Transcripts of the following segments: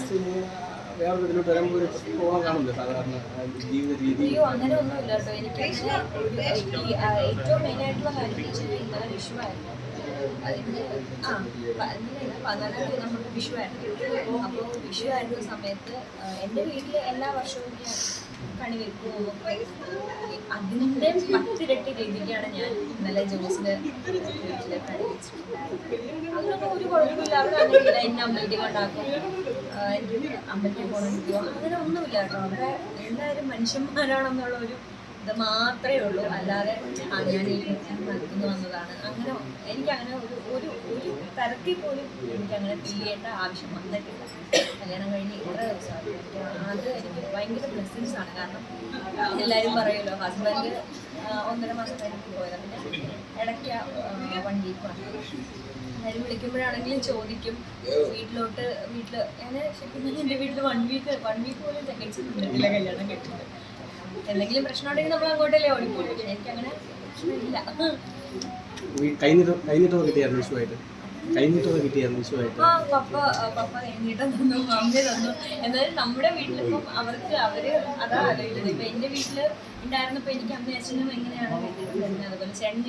Last വേറെ ഇതിലോട്ട് വരുമ്പോൾ ഒരു ഓണം കാണില്ല സാധാരണ ജീവിത രീതി. അയ്യോ അങ്ങനെ ഒന്നുമില്ല കേട്ടോ. എനിക്ക് ഏറ്റവും മെയിൻ ആയിട്ടുള്ള കാര്യം ഇന്നലെ വിഷുവായിരുന്നു അതിന് ആ പതിനാലാം തീയതി നമുക്ക് വിഷുവായിരുന്നു അപ്പോൾ വിഷുവായിരുന്ന സമയത്ത് ആ, എന്റെ വീട്ടിൽ എല്ലാ വർഷവും ഞാൻ കണി വെക്കും അതിന്റെ പത്തിരട്ടി രീതിക്കാണ് ഞാൻ ഇന്നലെ ജോസിന്റെ വീട്ടിലെ കണി വെച്ചിട്ടുണ്ടായിരുന്നത് അതിനൊന്നും ഒരു കുഴപ്പമില്ല. എന്നെ അമ്പലത്തിൽ കൊണ്ടാക്കും. എനിക്ക് അമ്പലത്തിൽ പോകണം അങ്ങനെ ഒന്നുമില്ല കേട്ടോ. അവിടെ എല്ലാവരും മനുഷ്യന്മാരാണെന്നുള്ള ഒരു ഇത് മാത്രമേ ഉള്ളൂ. അല്ലാതെ ആ ഞാൻ ഈ നടത്തുന്നു വന്നതാണ് അങ്ങനെ എനിക്കങ്ങനെ ഒരു ഒരു ഒരു തരത്തിൽ പോലും എനിക്കങ്ങനെ ഫീൽ ചെയ്യേണ്ട ആവശ്യം വന്നിട്ടില്ല. കല്യാണം കഴിഞ്ഞ് ഇത്ര ദിവസമായി എനിക്ക് അത് എനിക്ക് ഭയങ്കര ബ്ലെസ്സിങ്സ് ആണ്. കാരണം എല്ലാവരും പറയുമല്ലോ ഹസ്ബൻഡ് ഒന്നര മാസം കഴിഞ്ഞ് പോയതാണ് പിന്നെ ഇടയ്ക്ക് വൺ വീക്ക് വന്നു എല്ലാവരും വിളിക്കുമ്പോഴാണെങ്കിലും ചോദിക്കും. വീട്ടിലോട്ട് വീട്ടിൽ ഞാൻ ശരിക്കും എന്റെ എന്റെ വീട്ടിൽ വൺ വീക്ക് വൺ വീക്ക് പോലും സെക്കൻഡ്സ് നിന്നിട്ടില്ല കല്യാണം കേട്ടിട്ട് എന്തെങ്കിലും പ്രശ്നം ഉണ്ടെങ്കിൽ നമ്മൾ അങ്ങോട്ടല്ലേ ഓടിപ്പോയി എനിക്ക് അങ്ങനെ പ്രശ്നമില്ല. കൈനീട്ടം കൈനീട്ടമൊക്കെ കിട്ടിയായിരുന്നു വിഷുവായിട്ട് കൈനീട്ടമൊക്കെ കിട്ടിയായിരുന്നു വിഷുവായിട്ട്. ആ പപ്പ പപ്പ കഴിഞ്ഞിട്ട് തന്നു മമ്മി തന്നു. എന്നാലും നമ്മുടെ വീട്ടിലിപ്പം അവർക്ക് അവർ അതാ ആലോചിക്കുന്നത്. ഇപ്പൊ എന്റെ വീട്ടിൽ ഉണ്ടായിരുന്നപ്പോ എനിക്ക് അമ്മ അച്ഛനും എങ്ങനെയാണ് വീട്ടിൽ അതുപോലെ ചേട്ടൻ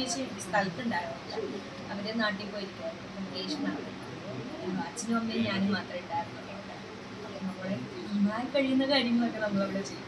സ്ഥലത്തുണ്ടായിരുന്നില്ല. അവർ നാട്ടിൽ പോയിരിക്കുമായിരുന്നു വെക്കേഷനാണ് അച്ഛനും അമ്മയും ഞാനും മാത്രമേ ഉണ്ടായിരുന്നുള്ളൂ. നമ്മളെ കഴിയുന്ന കാര്യങ്ങളൊക്കെ നമ്മളവിടെ ചെയ്യും.